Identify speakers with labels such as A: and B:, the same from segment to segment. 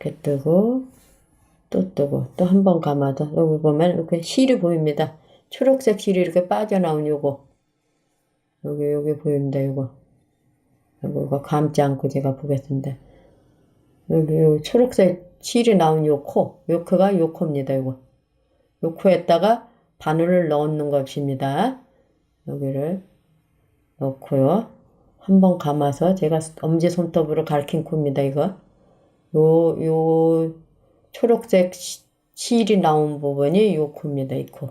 A: 이렇게 뜨고 또 뜨고 또 한 번 감아도 여기 보면 이렇게 실이 보입니다. 초록색 실이 이렇게 빠져나온 요거 여기 여기 보입니다. 요거 이거 감지 않고 제가 보겠습니다. 여기 요 초록색 실이 나온 요 코, 요 코가 요 코입니다. 요거 요 코에다가 바늘을 넣는 것입니다. 여기를 넣고요. 한번 감아서 제가 엄지 손톱으로 가리킨 코입니다. 이거 요, 요, 초록색 시- 실이 나온 부분이 요 코입니다, 이 코.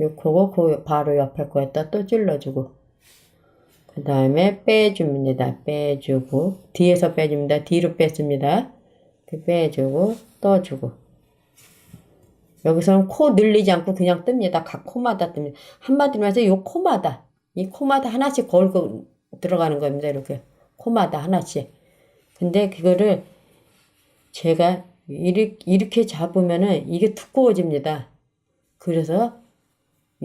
A: 요 코고, 그 바로 옆에 코에다 또 찔러주고. 그 다음에 빼줍니다. 빼주고. 뒤에서 빼줍니다. 뒤로 뺐습니다. 빼주고, 떠주고. 여기서는 코 늘리지 않고 그냥 뜹니다. 각 코마다 뜹니다. 한마디로 해서 요 코마다. 이 코마다 하나씩 걸고 들어가는 겁니다. 이렇게. 코마다 하나씩. 근데 그거를 제가 이렇게, 이렇게 잡으면은 이게 두꺼워집니다. 그래서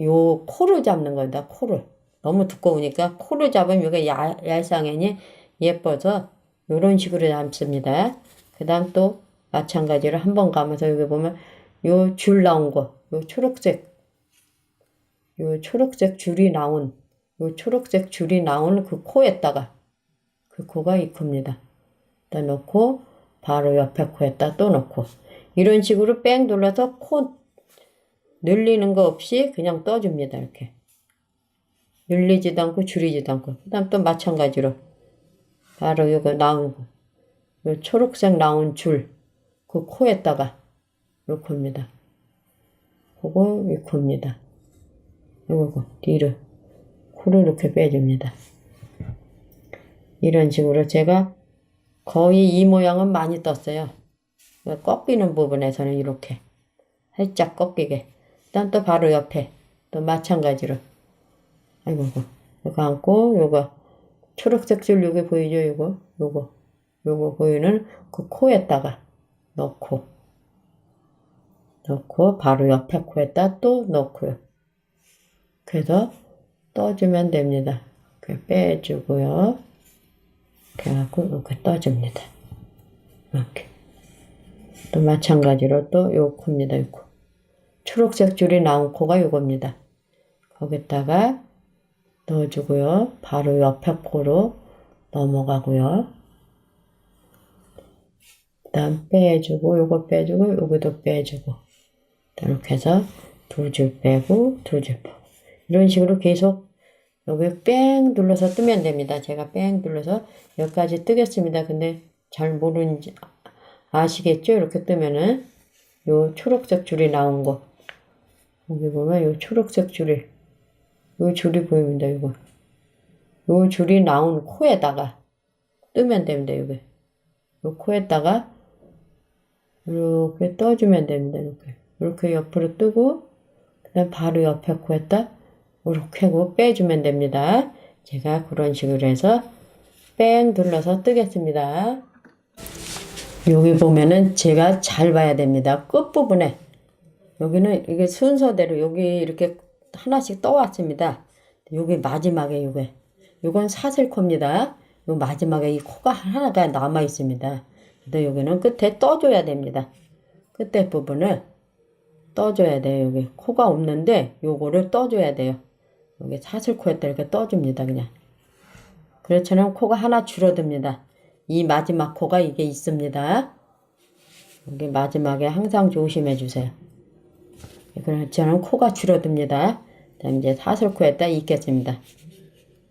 A: 요 코를 잡는 겁니다. 코를. 너무 두꺼우니까 코를 잡으면 이게 야, 얄쌍하니 예뻐서 요런 식으로 잡습니다. 그 다음 또 마찬가지로 한번 감아서 여기 보면 요 줄 나온 거, 요 초록색, 요 초록색 줄이 나온, 요 초록색 줄이 나온 그 코에다가 그 코가 이 코입니다. 다 넣고 바로 옆에 코에다 또 넣고 이런 식으로 뺑 돌려서 코 늘리는 거 없이 그냥 떠줍니다 이렇게 늘리지도 않고 줄이지도 않고 그 다음 또 마찬가지로 바로 이거 나온 거요 초록색 나온 줄 그 코에다가 요 코입니다 그거 이 코입니다 요거 뒤로 코를 이렇게 빼줍니다 이런 식으로 제가 거의 이 모양은 많이 떴어요. 꺾이는 부분에서는 이렇게 살짝 꺾이게. 일단 또 바로 옆에 또 마찬가지로. 아이고, 이거 감고 요거 초록색 줄 요게 보이죠? 요거 요거 요거 보이는 그 코에다가 넣고 넣고 바로 옆에 코에다 또 넣고요. 그래서 떠주면 됩니다. 이렇게 빼주고요. 이렇게 하고 이렇게 떠줍니다. 이렇게. 또 마찬가지로 또 요 코입니다. 요 코. 초록색 줄이 나온 코가 요겁니다. 거기다가 넣어주고요. 바로 옆에 코로 넘어가고요. 그 다음 빼주고 요거 빼주고 요것도 빼주고 이렇게 해서 두 줄 빼고 두 줄 빼고 이런 식으로 계속 여기 뺑 눌러서 뜨면 됩니다. 제가 뺑 눌러서 여기까지 뜨겠습니다. 근데 잘 모르는지 아시겠죠? 이렇게 뜨면은 요 초록색 줄이 나온 거 여기 보면 요 초록색 줄이 요 줄이 보입니다. 이거 요 줄이 나온 코에다가 뜨면 됩니다. 여기 요 코에다가 이렇게 떠주면 됩니다. 이렇게 이렇게 옆으로 뜨고 그 다음 바로 옆에 코에다 이렇게 하고 빼주면 됩니다. 제가 그런 식으로 해서 뺑 눌러서 뜨겠습니다. 여기 보면은 제가 잘 봐야 됩니다. 끝부분에 여기는 이게 순서대로 여기 이렇게 하나씩 떠왔습니다. 여기 마지막에 요게 요건 사슬 코입니다. 요 마지막에 이 코가 하나가 남아 있습니다. 근데 여기는 끝에 떠줘야 됩니다. 끝에 부분을 떠줘야 돼요. 여기 코가 없는데 요거를 떠줘야 돼요. 여기 사슬코에다 이렇게 떠줍니다. 그냥. 그렇잖아요. 코가 하나 줄어듭니다. 이 마지막 코가 이게 있습니다. 여기 마지막에 항상 조심해 주세요. 그렇잖아요. 코가 줄어듭니다. 다음 이제 사슬코에다 있겠습니다.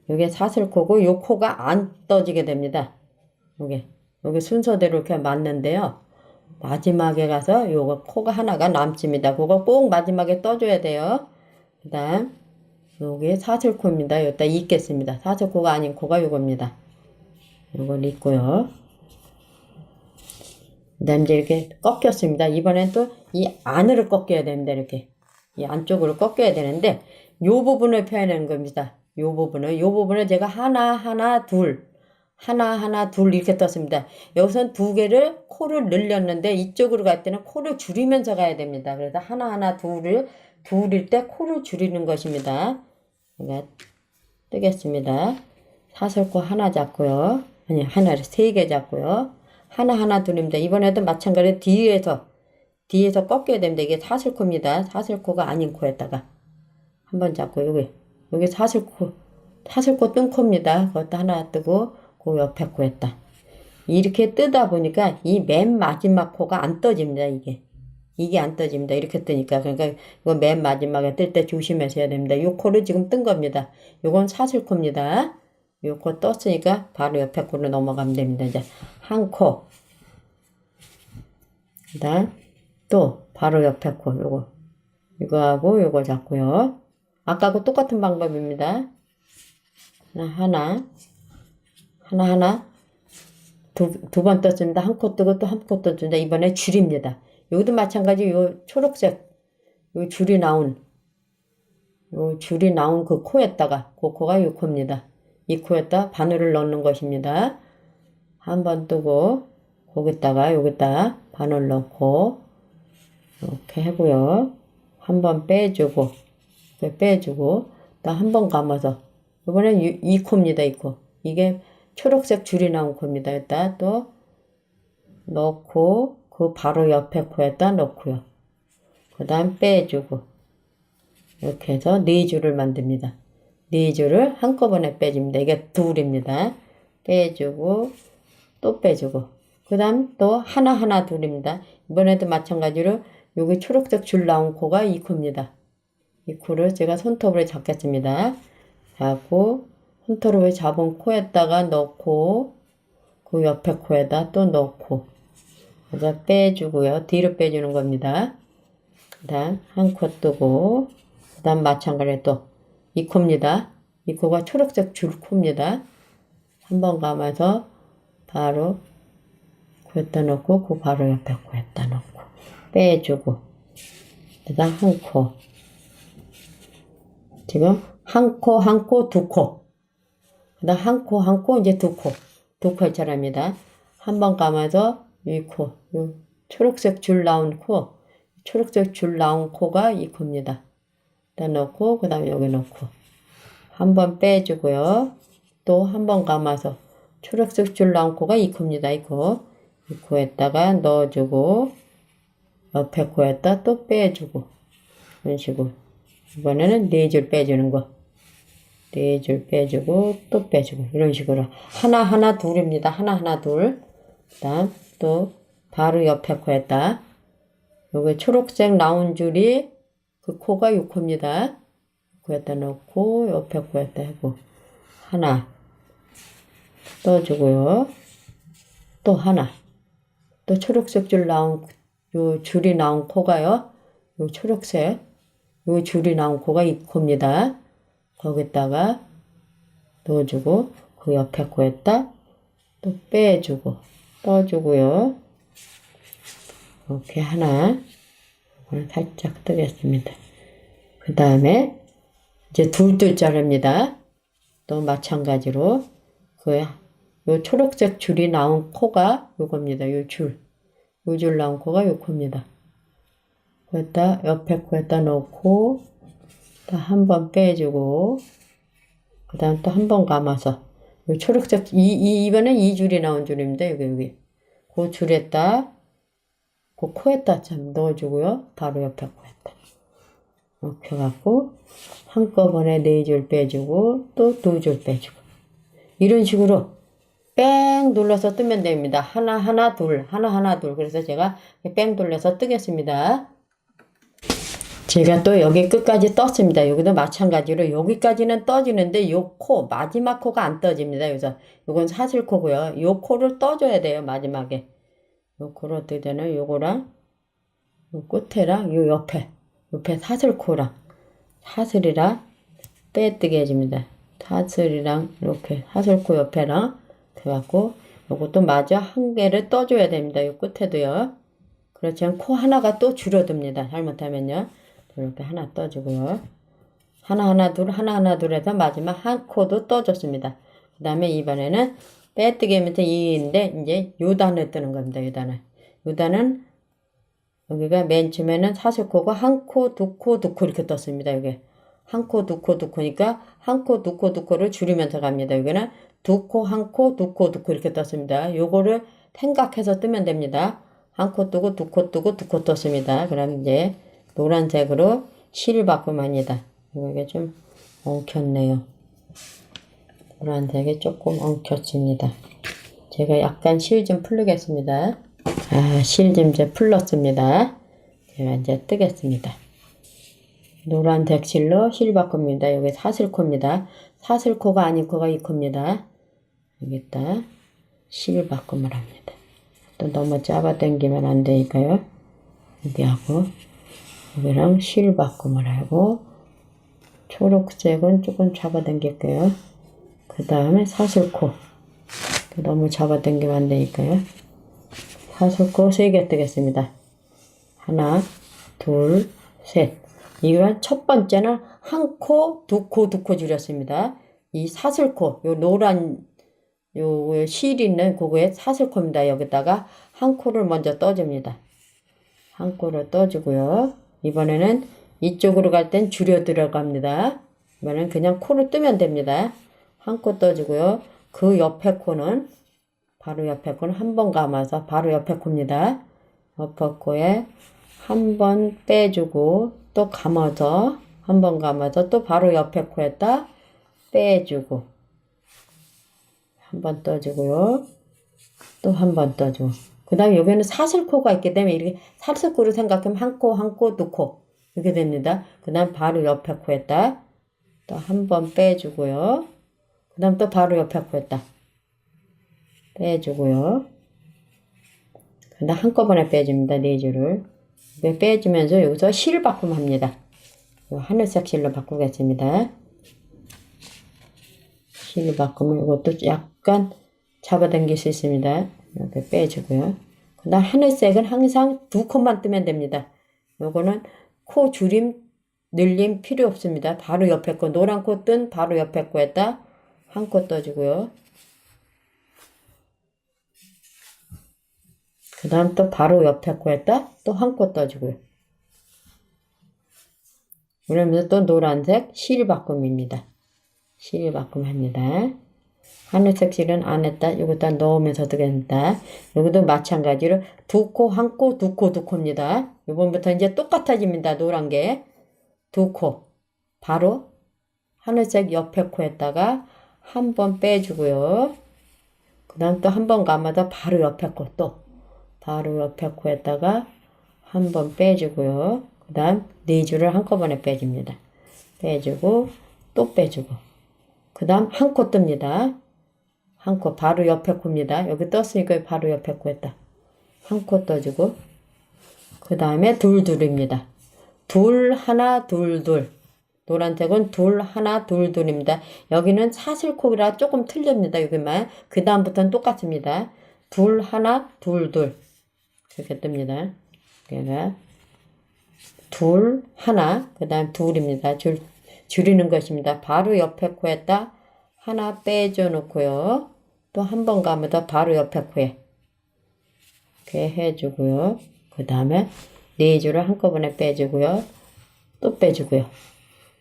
A: 여기 사슬코고 요 코가 안 떠지게 됩니다. 여기 여기 순서대로 이렇게 맞는데요. 마지막에 가서 요거 코가 하나가 남습니다. 그거 꼭 마지막에 떠줘야 돼요. 그 다음 여기 사슬코입니다. 여기다 있겠습니다. 사슬코가 아닌 코가 요겁니다. 요걸 있고요. 그 다음 이제 이렇게 꺾였습니다. 이번엔 또 이 안으로 꺾여야 됩니다. 이렇게. 이 안쪽으로 꺾여야 되는데 요 부분을 표현하는 겁니다. 요 부분을 요 부분을 제가 하나 하나 둘 하나 하나 둘 이렇게 떴습니다. 여기선 두 개를 코를 늘렸는데 이쪽으로 갈 때는 코를 줄이면서 가야 됩니다. 그래서 하나 하나 둘을 둘일 때 코를 줄이는 것입니다. 제가 뜨겠습니다. 사슬코 하나 잡고요. 아니 하나를 세 개 잡고요. 하나 하나 둘입니다. 이번에도 마찬가지로 뒤에서 뒤에서 꺾여야 됩니다. 이게 사슬코입니다. 사슬코가 아닌 코에다가 한번 잡고 여기 여기 사슬코 사슬코 뜬 코입니다. 그것도 하나 뜨고 그 옆에 코에다 이렇게 뜨다 보니까 이 맨 마지막 코가 안 떠집니다. 이게 이게 안 떠집니다. 이렇게 뜨니까 그러니까 이거 맨 마지막에 뜰 때 조심해서 해야 됩니다. 요 코를 지금 뜬 겁니다. 요건 사슬 코입니다. 요 코 떴으니까 바로 옆에 코로 넘어가면 됩니다. 이제 한 코. 그 다음 또 바로 옆에 코 요거 이거하고 요거 잡고요. 아까하고 똑같은 방법입니다. 하나 하나 하나 하나 두번 떴습니다. 한 코 뜨고 또 한 코 떴습니다. 이번에 줄입니다. 여기도 마찬가지 요 초록색 요 줄이 나온 요 줄이 나온 그 코에다가 그 코가 요 코입니다. 이 코에다 바늘을 넣는 것입니다. 한 번 뜨고 거기다가 여기다 바늘 넣고 이렇게 하고요. 한 번 빼주고 빼주고 또 한 번 감아서 이번엔 이, 이 코입니다. 이 코. 이게 초록색 줄이 나온 코입니다. 여기다 또 넣고 그 바로 옆에 코에다 넣고요. 그 다음 빼주고 이렇게 해서 네 줄을 만듭니다. 네 줄을 한꺼번에 빼줍니다. 이게 둘입니다. 빼주고 또 빼주고 그 다음 또 하나하나 둘입니다. 이번에도 마찬가지로 여기 초록색 줄 나온 코가 이 코입니다. 이 코를 제가 손톱으로 잡겠습니다. 잡고 손톱으로 잡은 코에다가 넣고 그 옆에 코에다 또 넣고 그래서 빼주고요. 뒤로 빼주는 겁니다. 그 다음 한 코 뜨고 그 다음 마찬가지로 또 이 코입니다. 이 코가 초록색 줄 코입니다. 한번 감아서 바로 코에다 넣고 그 바로 옆에 코에다 넣고 빼주고 그 다음 한 코 지금 한 코 한 코 두 코 그 다음 한 코 한 코 이제 두 코 두 코 차례입니다. 한 번 감아서 이 코, 요 초록색 줄 나온 코, 초록색 줄 나온 코가 이 코입니다. 다 넣고 그 다음에 여기 넣고 한 번 빼주고요. 또 한 번 감아서 초록색 줄 나온 코가 이 코입니다. 이 코. 이 코에다가 넣어주고 옆에 코에다 또 빼주고 이런 식으로 이번에는 네 줄 빼주는 거. 네 줄 빼주고 또 빼주고 이런 식으로 하나하나 둘입니다. 하나하나 둘. 그 다음 또 바로 옆에 코에다 여기 초록색 나온 줄이 그 코가 요 코입니다. 코에다 넣고 옆에 코에다 하고 하나 떠주고요. 또 하나 또 초록색 줄 나온 요 줄이 나온 코가요. 요 초록색 요 줄이 나온 코가 이 코입니다. 거기다가 넣어주고 그 옆에 코에다 또 빼주고 떠주고요. 이렇게 하나 이걸 살짝 뜨겠습니다. 그 다음에 이제 둘둘 자릅니다. 또 마찬가지로 그 요 초록색 줄이 나온 코가 요겁니다. 요 줄. 요 줄 나온 코가 요 코입니다. 거기다 옆에 코에다 넣고 또한번 빼주고 그 다음 또 한 번 감아서 요 초록색 이, 이 이번엔 이 줄이 나온 줄입니다. 여기 여기 그 줄에다 그 코에다 참 넣어주고요. 바로 옆에 코에다 이렇게 갖고 한꺼번에 네 줄 빼주고 또 두 줄 빼주고 이런 식으로 뺑 눌러서 뜨면 됩니다. 하나 하나 둘 하나 하나 둘 그래서 제가 뺑 돌려서 뜨겠습니다. 제가 또 여기 끝까지 떴습니다. 여기도 마찬가지로 여기까지는 떠지는데 요 코, 마지막 코가 안 떠집니다. 그래서 요건 사슬 코고요. 요 코를 떠줘야 돼요. 마지막에. 요 코를 어떻게 되나? 요거랑 요 끝에랑 요 옆에 옆에 사슬 코랑 사슬이랑 빼뜨게 해줍니다. 사슬이랑 이렇게 사슬 코 옆에랑 돼갖고 요것도 마저 한 개를 떠줘야 됩니다. 요 끝에도요. 그렇지만 코 하나가 또 줄어듭니다. 잘못하면요. 이렇게 하나 떠주고요. 하나 하나 둘 하나 하나 둘 해서 마지막 한 코도 떠줬습니다. 그 다음에 이번에는 빼뜨기 하면서 2인데 이제 요단을 뜨는 겁니다. 요단을. 요단은 여기가 맨 처음에는 사슬코가 한 코, 두 코, 두 코 이렇게 떴습니다. 여기 한 코, 두 코, 두 코니까 한 코, 두 코, 두 코를 줄이면서 갑니다. 여기는 두 코, 한 코, 두 코, 두 코 이렇게 떴습니다. 요거를 생각해서 뜨면 됩니다. 한 코 뜨고 두 코 뜨고 두 코 떴습니다. 그럼 이제 노란색으로 실 바꿈합니다. 이게 좀 엉켰네요. 노란색이 조금 엉켰습니다. 제가 약간 실 좀 풀르겠습니다. 아, 실 좀 이제 풀렀습니다. 제가 이제 뜨겠습니다. 노란색 실로 실 바꿉니다. 여기 사슬코입니다. 사슬코가 아닌 코가 이 코입니다. 여기다 실 바꿈을 합니다. 또 너무 잡아 당기면 안 되니까요. 여기하고 여기랑 실 바꿈을 하고 초록색은 조금 잡아당길게요. 그 다음에 사슬코 또 너무 잡아당기면 안 되니까요. 사슬코 3개 뜨겠습니다. 하나, 둘, 셋. 이건 첫 번째는 한 코, 두 코, 두 코 줄였습니다. 이 사슬코, 요 노란 요 실 있는 그거에 사슬코입니다. 여기다가 한 코를 먼저 떠줍니다. 한 코를 떠주고요. 이번에는 이쪽으로 갈 땐 줄여 들어갑니다. 이번엔 그냥 코를 뜨면 됩니다. 한 코 떠주고요. 그 옆에 코는 바로 옆에 코는 한 번 감아서 바로 옆에 코입니다. 옆에 코에 한 번 빼주고 또 감아서 한 번 감아서 또 바로 옆에 코에다 빼주고 한 번 떠주고요. 또 한 번 떠주고 그 다음에 여기는 사슬코가 있기 때문에 이렇게 사슬코를 생각하면 한 코, 한 코, 두 코 이렇게 됩니다. 그 다음 바로 옆에 코에다 또 한 번 빼주고요. 그 다음 또 바로 옆에 코에다 빼주고요. 그 다음 한꺼번에 빼줍니다. 네 줄을. 이렇게 빼주면서 여기서 실 바꿈합니다. 요 하늘색 실로 바꾸겠습니다. 실 바꾸면 이것도 약간 잡아당길 수 있습니다. 이렇게 빼주고요. 그 다음 하늘색은 항상 두 컷만 뜨면 됩니다. 요거는 코 줄임, 늘림 필요 없습니다. 바로 옆에 거, 노란 코 뜬 바로 옆에 거에다 한 코 떠주고요. 그 다음 또 바로 옆에 거에다 또 한 코 떠주고요. 그러면서 또 노란색 실 바꿈입니다. 실 바꿈 합니다. 하늘색 실은 안에다 이거다 넣으면서 되겠습니다. 여기도 마찬가지로 두 코, 한 코, 두 코, 두 코입니다. 이번부터 이제 똑같아집니다. 노란 게. 두 코. 바로 하늘색 옆에 코에다가 한 번 빼주고요. 그 다음 또 한 번 감아서 바로 옆에 코 또. 바로 옆에 코에다가 한 번 빼주고요. 그 다음 네 줄을 한꺼번에 빼줍니다. 빼주고 또 빼주고 그 다음 한 코 뜹니다. 한 코 바로 옆에 코입니다. 여기 떴으니까 바로 옆에 코에다 한 코 떠주고 그 다음에 둘둘입니다. 둘 하나 둘둘 노란색은 둘 하나 둘둘입니다. 여기는 사슬코기라 조금 틀립니다. 여기만 그 다음부터는 똑같습니다. 둘 하나 둘둘 이렇게 뜹니다. 그러니까 둘 하나 그 다음 둘입니다. 줄 줄이는 것입니다. 바로 옆에 코에다 하나 빼줘 놓고요. 또 한번 감아서 바로 옆에 코에 이렇게 해주고요. 그 다음에 네 줄을 한꺼번에 빼주고요. 또 빼주고요.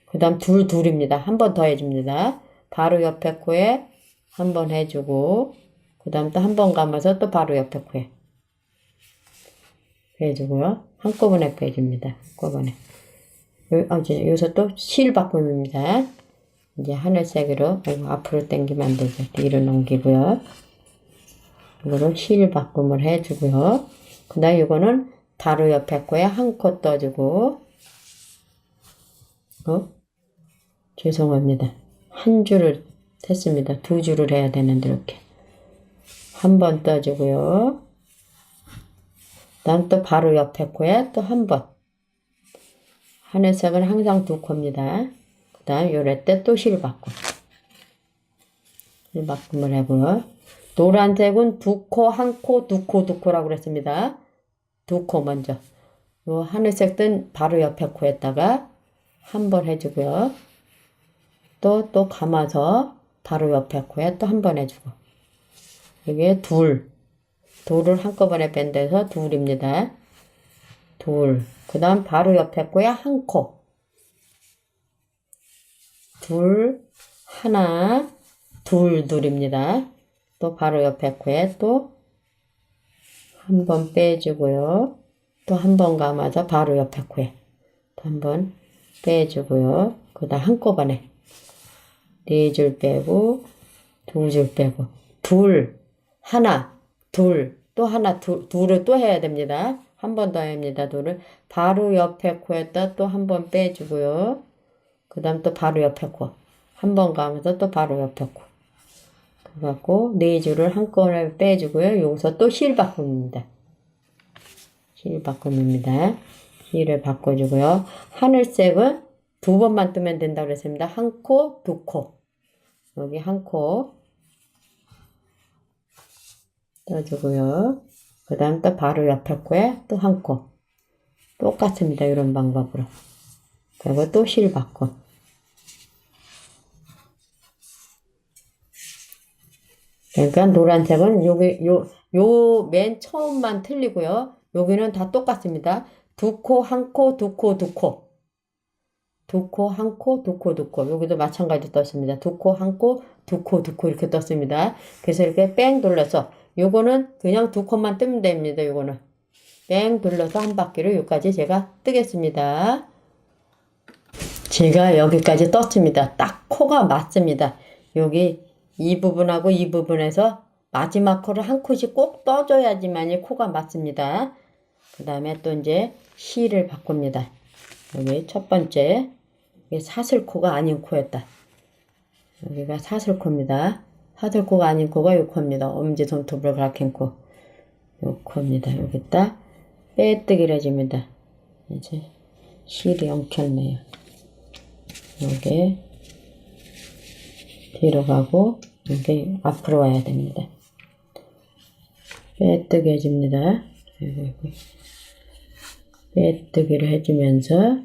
A: 그 다음 둘 둘입니다. 한 번 더 해줍니다. 바로 옆에 코에 한 번 해주고 그 다음 또 한 번 감아서 또 바로 옆에 코에 빼주고요. 한꺼번에 빼줍니다. 한꺼번에. 요, 아, 여기서 또 실 바꿈입니다. 이제 하늘색으로 앞으로 당기면 안 되죠. 뒤로 넘기고요. 이거로 실 바꿈을 해주고요. 그 다음 이거는 바로 옆에 거에 한 코 떠주고 어? 죄송합니다. 한 줄을 했습니다. 두 줄을 해야 되는데 이렇게 한 번 떠주고요. 다음 또 바로 옆에 코에 또 한 번. 하늘색은 항상 두 코입니다. 그 다음 요래 때또 실 바꿈. 실 바꿈을 하고요. 노란색은 두 코, 한 코, 두 코, 두 코라고 그랬습니다. 두 코 먼저. 요 하늘색 뜬 바로 옆에 코에다가 한 번 해주고요. 또, 또 감아서 바로 옆에 코에 또 한 번 해주고. 이게 둘. 둘을 한꺼번에 뺀 데서 둘입니다. 둘. 그 다음 바로 옆에 거야 한 코. 둘, 하나, 둘, 둘입니다. 또 바로 옆에 코에 또 한 번 빼주고요. 또 한 번 감아서 바로 옆에 코에 또 한 번 빼주고요. 그 다음 한꺼번에 네 줄 빼고 두 줄 빼고 둘, 하나, 둘, 또 하나, 둘, 둘을 또 해야 됩니다. 한 번 더 합니다. 둘을 바로 옆에 코에다 또 한 번 빼주고요. 그 다음 또 바로 옆에 코. 한번 감아서 또 바로 옆에 코. 그래갖고 네 줄을 한꺼번에 빼주고요. 여기서 또실 바꿈입니다. 실 바꿈입니다. 실을 바꿔주고요. 하늘색은 두 번만 뜨면 된다고 그랬습니다. 한 코, 두 코. 여기 한 코. 떠주고요. 그 다음 또 바로 옆에 코에 또 한 코. 똑같습니다. 이런 방법으로. 그리고 또실 바꿔. 그러니까 노란색은 여기 요 요 맨 처음만 틀리고요. 여기는 다 똑같습니다. 두 코, 한 코, 두 코, 두 코. 두 코, 한 코, 두 코, 두 코. 여기도 마찬가지 로 떴습니다. 두 코, 한 코, 두 코, 두 코 이렇게 떴습니다. 그래서 이렇게 뺑 돌려서 요거는 그냥 두 코만 뜨면 됩니다. 요거는 뺑 돌려서 한 바퀴를 여기까지 제가 뜨겠습니다. 제가 여기까지 떴습니다. 딱 코가 맞습니다. 여기 이 부분하고 이 부분에서 마지막 코를 한 코씩 꼭 떠줘야지만이 코가 맞습니다. 그 다음에 또 이제 실을 바꿉니다. 여기 첫 번째 이게 사슬코가 아닌 코였다. 여기가 사슬코입니다. 사슬코가 아닌 코가 요 코입니다. 엄지 손톱을 가리킨 코. 요 코입니다. 여기다 빼뜨기를 해줍니다. 이제 실이 엉켰네요. 여기 뒤로 가고 여기 앞으로 와야 됩니다. 빼뜨기 해줍니다. 빼뜨기를 해주면서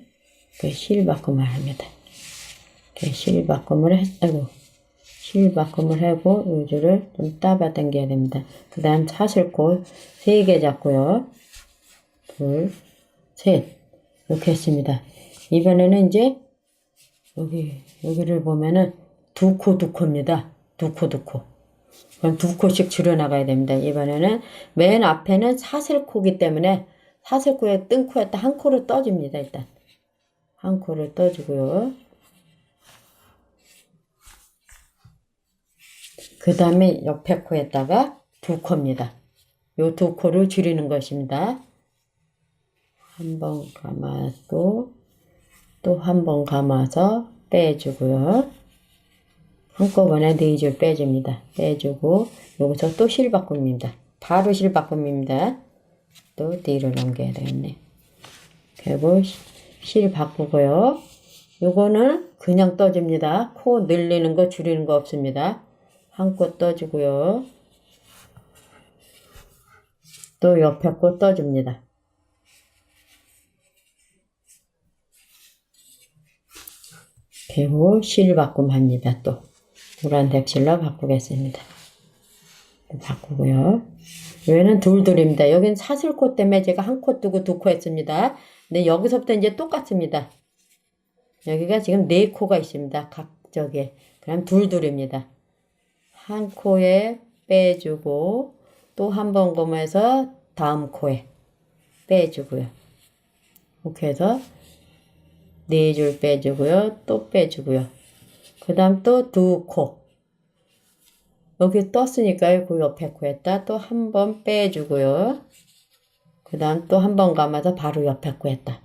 A: 그 실바꿈을 합니다. 이렇게 실바꿈을 했다고 실바꿈을 하고 이 줄을 좀 따봐 당겨야 됩니다. 그 다음 사슬코 3개 잡고요. 둘, 셋 이렇게 했습니다. 이번에는 이제 여기 여기를 보면은 두 코 두 코입니다. 두 코 두 코. 그럼 두 코씩 줄여 나가야 됩니다. 이번에는 맨 앞에는 사슬코기 때문에 사슬코에 뜬 코에다 한 코를 떠줍니다. 일단 한 코를 떠주고요. 그 다음에 옆에 코에다가 두 코입니다. 요 두 코를 줄이는 것입니다. 한 번 감아도 또한 번 감아서 빼주고요. 한꺼번에 네 줄 빼줍니다. 빼주고 여기서 또 실바꿈입니다. 바로 실바꿈입니다. 또 뒤로 넘겨야 되겠네. 그리고 시- 실 바꾸고요. 요거는 그냥 떠줍니다. 코 늘리는 거 줄이는 거 없습니다. 한코 떠주고요. 또 옆에 코 떠줍니다. 그리고 실 바꿈합니다. 또 노란색 실로 바꾸겠습니다. 또 바꾸고요. 얘는 둘둘입니다. 여긴 사슬코 때문에 제가 한 코 뜨고 두 코 했습니다. 근데 여기서부터 이제 똑같습니다. 여기가 지금 네 코가 있습니다. 각적에. 그럼 둘둘입니다. 한 코에 빼주고 또 한 번 검해서 다음 코에 빼주고요. 이렇게 해서 네 줄 빼주고요. 또 빼주고요. 그 다음 또 두 코. 여기 떴으니까요. 그 옆에 코에다 또 한 번 빼주고요. 그 다음 또 한 번 감아서 바로 옆에 코에다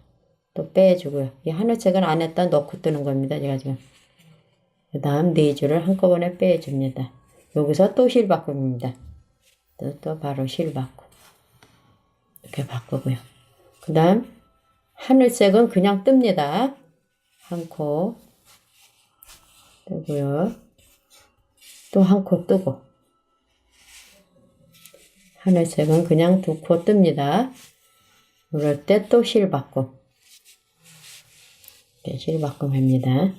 A: 또 빼주고요. 이 하늘색은 안에다 넣고 뜨는 겁니다. 제가 지금. 그 다음 네 줄을 한꺼번에 빼줍니다. 여기서 또 실 바꿈입니다. 또, 또 바로 실 바꾸. 이렇게 바꾸고요. 그 다음 하늘색은 그냥 뜹니다. 한 코 뜨고요. 또 한 코 뜨고 하늘색은 그냥 두 코 뜹니다. 그럴 때 또 실 바꿈. 실 바꿈 합니다.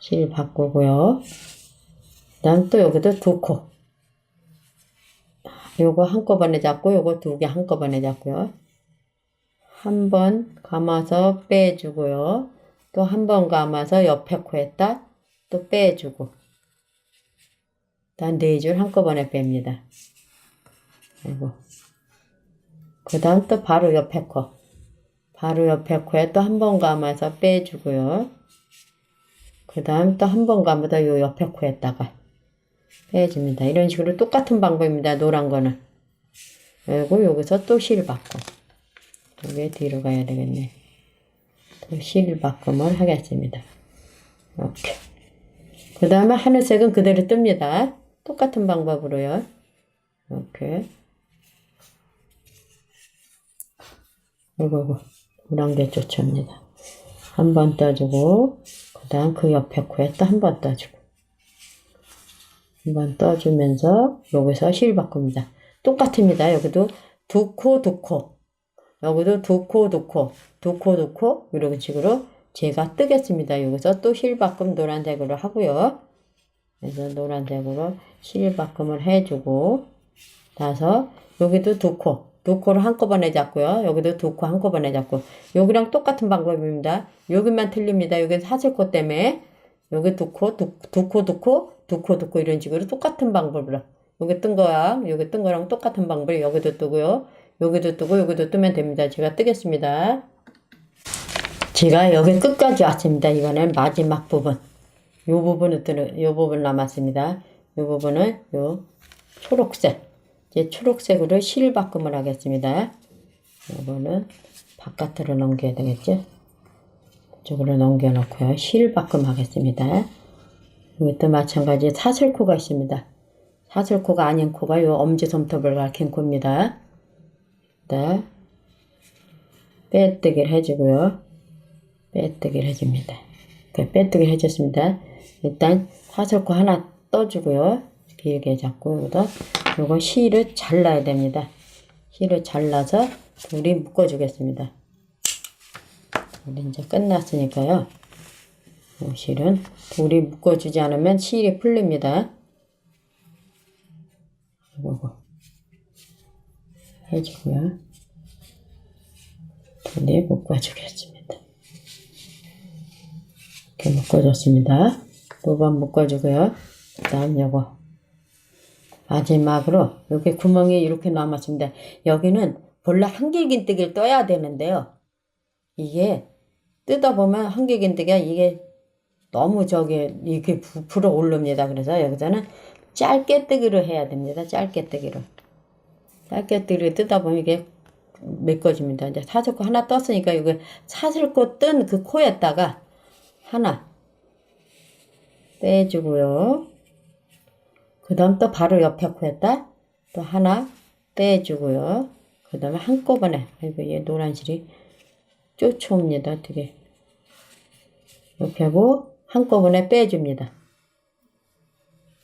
A: 실 바꾸고요. 그 다음 또 여기도 두 코. 요거 한꺼번에 잡고 요거 두 개 한꺼번에 잡고요. 한 번 감아서 빼주고요. 또 한 번 감아서 옆에 코에다 또 빼주고 단 네 줄 한꺼번에 뺍니다. 그리고 그 다음 또 바로 옆에 코 바로 옆에 코에 또 한 번 감아서 빼주고요. 그 다음 또 한 번 감아서 요 옆에 코에다가 빼줍니다. 이런 식으로 똑같은 방법입니다. 노란 거는. 그리고 여기서 또 실 바꿈. 여기 뒤로 가야 되겠네. 또 실 바꿈을 하겠습니다. 이렇게. 그 다음에 하늘색은 그대로 뜹니다. 똑같은 방법으로요. 이렇게. 이거. 노란 게 쫓아옵니다. 한 번 떠주고, 그 다음 그 옆에 코에 또 한 번 떠주고. 한번 떠주면서 여기서 실 바꿉니다. 똑같습니다. 여기도 두 코, 두 코. 여기도 두 코, 두 코. 두 코, 두 코. 이런 식으로 제가 뜨겠습니다. 여기서 또 실 바꿈 노란색으로 하고요. 그래서 노란색으로 실 바꿈을 해주고 나서 여기도 두 코. 두 코를 한꺼번에 잡고요. 여기도 두 코 한꺼번에 잡고 여기랑 똑같은 방법입니다. 여기만 틀립니다. 여기 사슬코 때문에 여기 두 코, 두, 두 코, 두 코, 두 코, 두코 이런 식으로 똑같은 방법으로 여기 뜬 거랑 여기 뜬 거랑 똑같은 방법이 여기도 뜨고요. 여기도 뜨고 여기도 뜨면 됩니다. 제가 뜨겠습니다. 제가 여기 끝까지 왔습니다. 이거는 마지막 부분. 요 부분을 뜨는 요 부분 남았습니다. 요 부분은 요 초록색. 이제 초록색으로 실 바꿈을 하겠습니다. 요거는 바깥으로 넘겨야 되겠죠? 이쪽으로 넘겨 놓고요. 실 바꿈 하겠습니다. 이것도 마찬가지 사슬코가 있습니다. 사슬코가 아닌 코가 요 엄지손톱을 가리킨 코입니다. 네. 빼뜨기를 해주고요. 빼뜨기를 해줍니다. 그 빼뜨기 해줬습니다. 일단 사슬코 하나 떠주고요. 길게 잡고 여기다 요거 실을 잘라야 됩니다. 실을 잘라서 둘이 묶어주겠습니다. 우리 이제 끝났으니까요. 요 실은 둘이 묶어주지 않으면 실이 풀립니다. 요거 해주고요. 둘이 묶어주겠습니다. 이렇게 묶어줬습니다. 두번 묶어주고요. 그 다음 요거 마지막으로 여기 구멍이 이렇게 남았습니다. 여기는 본래 한길긴뜨기를 떠야 되는데요. 이게 뜯어 보면 한길긴뜨기가 이게 너무 저기 이게 부풀어 오릅니다. 그래서 여기서는 짧게 뜨기로 해야 됩니다. 짧게 뜨기로. 짧게 뜨기로 뜯다 보면 이게 메꿔집니다. 이제 사슬코 하나 떴으니까 이거 사슬코 뜬 그 코에다가 하나 빼주고요. 그 다음 또 바로 옆에 코에다 또 하나 빼주고요. 그 다음에 한꺼번에, 아이고, 얘 노란 실이 쫓아옵니다. 어떻게. 이렇게 하고 한꺼번에 빼줍니다.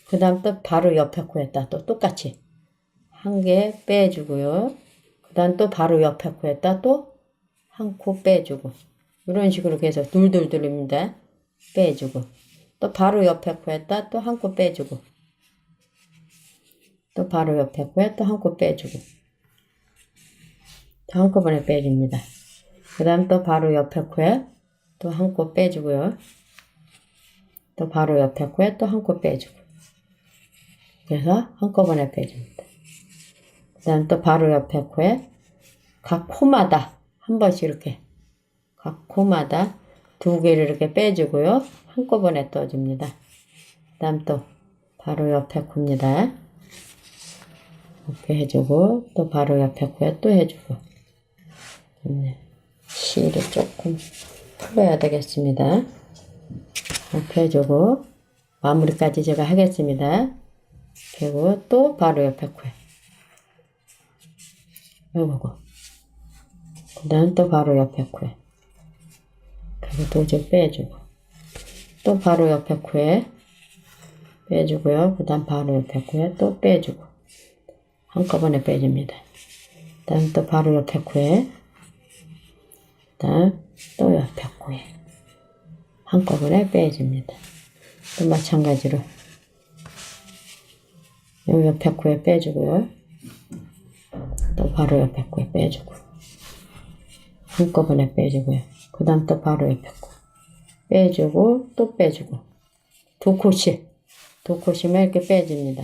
A: 그 다음 또 바로 옆에 코에다 또 똑같이 한 개 빼주고요. 그 다음 또 바로 옆에 코에다 또 한 코 빼주고 이런 식으로 계속 둘둘 돌립니다. 빼주고 또 바로 옆에 코에다 또 한 코 빼주고 또 바로 옆에 코에 또 한 코 빼주고 또 한꺼번에 빼줍니다. 그 다음 또 바로 옆에 코에 또 한 코 빼주고요. 또 바로 옆에 코에 또 한 코 빼주고 그래서 한꺼번에 빼줍니다. 그 다음 또 바로 옆에 코에 각 코마다 한 번씩 이렇게 각 코마다 두 개를 이렇게 빼주고요. 한꺼번에 떠줍니다. 그 다음 또 바로 옆에 코입니다. 이렇게 해주고 또 바로 옆에 코에 또 해주고 네. 실을 조금 풀어야 되겠습니다. 이렇게 해주고 마무리까지 제가 하겠습니다. 그리고 또 바로 옆에 코에. 요거고. 그 다음 또 바로 옆에 코에. 그리고 또좀 빼주고. 또 바로 옆에 코에 빼주고요. 그 다음 바로 옆에 코에 또 빼주고. 한꺼번에 빼줍니다. 그 다음 또 바로 옆에 코에. 그 다음 또 옆에 코에 한꺼번에 빼줍니다. 또 마찬가지로 요 옆에 코에 빼주고요. 또 바로 옆에 거 빼주고 한꺼번에 빼주고요. 그 다음 또 바로 옆에 거 빼주고 또 빼주고 두 코씩 두 코씩만 이렇게 빼줍니다.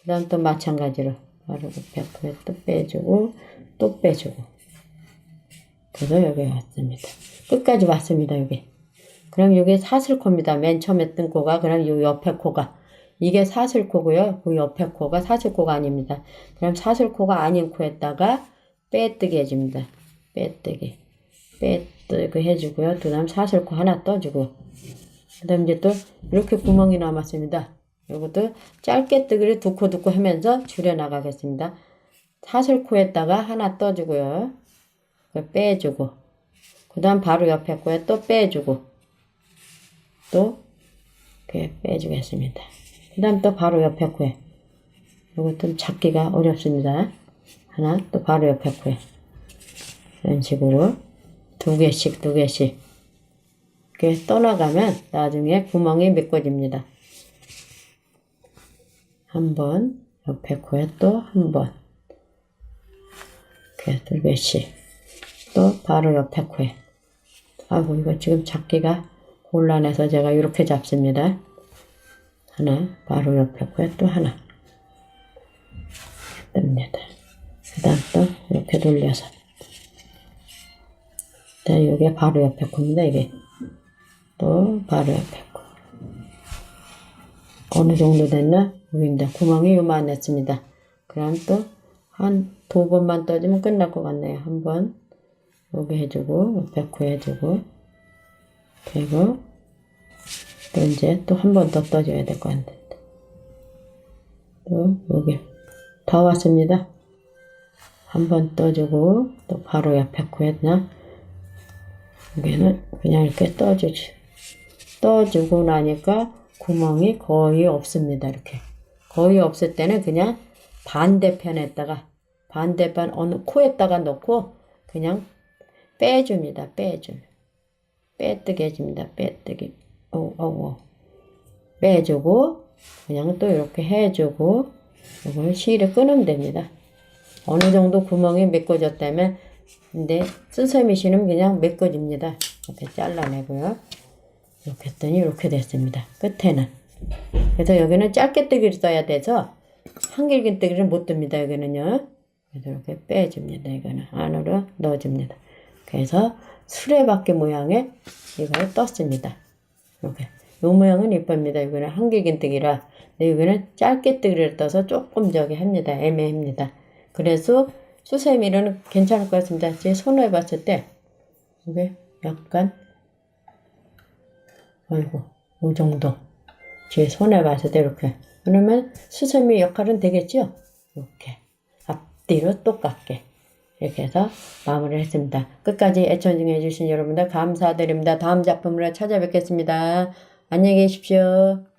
A: 그 다음 또 마찬가지로 바로 옆에 거에 또 빼주고 또 빼주고 그래서 여기 왔습니다. 끝까지 왔습니다. 여기 그럼 이게 사슬코입니다. 맨 처음에 뜬 코가 그럼 요 옆에 코가 이게 사슬코고요. 그 옆에 코가 사슬코가 아닙니다. 그럼 사슬코가 아닌 코에다가 빼뜨기 해줍니다. 빼뜨기 빼뜨기 해주고요. 그 다음 사슬코 하나 떠주고 그 다음 이제 또 이렇게 구멍이 남았습니다. 이것도 짧게 뜨기를 두코 두코 하면서 줄여나가겠습니다. 사슬코에다가 하나 떠주고요. 그 빼주고 그 다음 바로 옆에 거에 또 빼주고 또 이렇게 빼주겠습니다. 그 다음 또 바로 옆에 코에 이것도 잡기가 어렵습니다. 하나 또 바로 옆에 코에 이런 식으로 두 개씩 두 개씩 이렇게 떠나가면 나중에 구멍이 메꿔집니다. 한 번 옆에 코에 또 한 번 이렇게 두 개씩 또 바로 옆에 코에 아이고 이거 지금 잡기가 곤란해서 제가 이렇게 잡습니다. 하나 바로 옆에 코에 또 하나 뜹니다. 그 다음 또 이렇게 돌려서 자 여기 바로 옆에 코입니다. 이게 또 바로 옆에 코 어느 정도 됐나? 여기입니다. 구멍이 요만했습니다. 그럼 또 한 두 번만 떠주면 끝날 것 같네요. 한 번 여기 해주고 옆에 코 해주고 그리고 또 이제 또 한 번 더 떠줘야 될 것 같은데 또 여기 다 왔습니다. 한 번 떠주고 또 바로 옆에 코 했나 여기는 그냥 이렇게 떠주지 떠주고 나니까 구멍이 거의 없습니다. 이렇게 거의 없을 때는 그냥 반대편에다가 반대편 어느 코에다가 넣고 그냥 빼줍니다. 빼줌. 빼뜨기 해줍니다. 빼뜨기. 어, 어, 어. 빼주고, 그냥 또 이렇게 해주고, 이걸 실을 끊으면 됩니다. 어느 정도 구멍이 메꿔졌다면, 근데 쓰세미 실은 그냥 메꿔집니다. 이렇게 잘라내고요. 이렇게 했더니 이렇게 됐습니다. 끝에는. 그래서 여기는 짧게 뜨기를 써야 돼서, 한길긴 뜨기를 못 뜹니다. 여기는요. 그래서 이렇게 빼줍니다. 이거는 안으로 넣어줍니다. 그래서 수레바퀴 모양의 이걸 떴습니다. 이렇게. 요 모양은 이쁩니다. 이거는 한길긴뜨기라. 근데 이거는 짧게 뜨기를 떠서 조금 저기 합니다. 애매합니다. 그래서 수세미는 괜찮을 것 같습니다. 제 손을 봤을 때 이게 약간 아이고 이 정도 제 손에 봤을 때 이렇게 그러면 수세미 역할은 되겠죠? 이렇게 앞뒤로 똑같게 이렇게 해서 마무리를 했습니다. 끝까지 애청해 주신 여러분들 감사드립니다. 다음 작품으로 찾아뵙겠습니다. 안녕히 계십시오.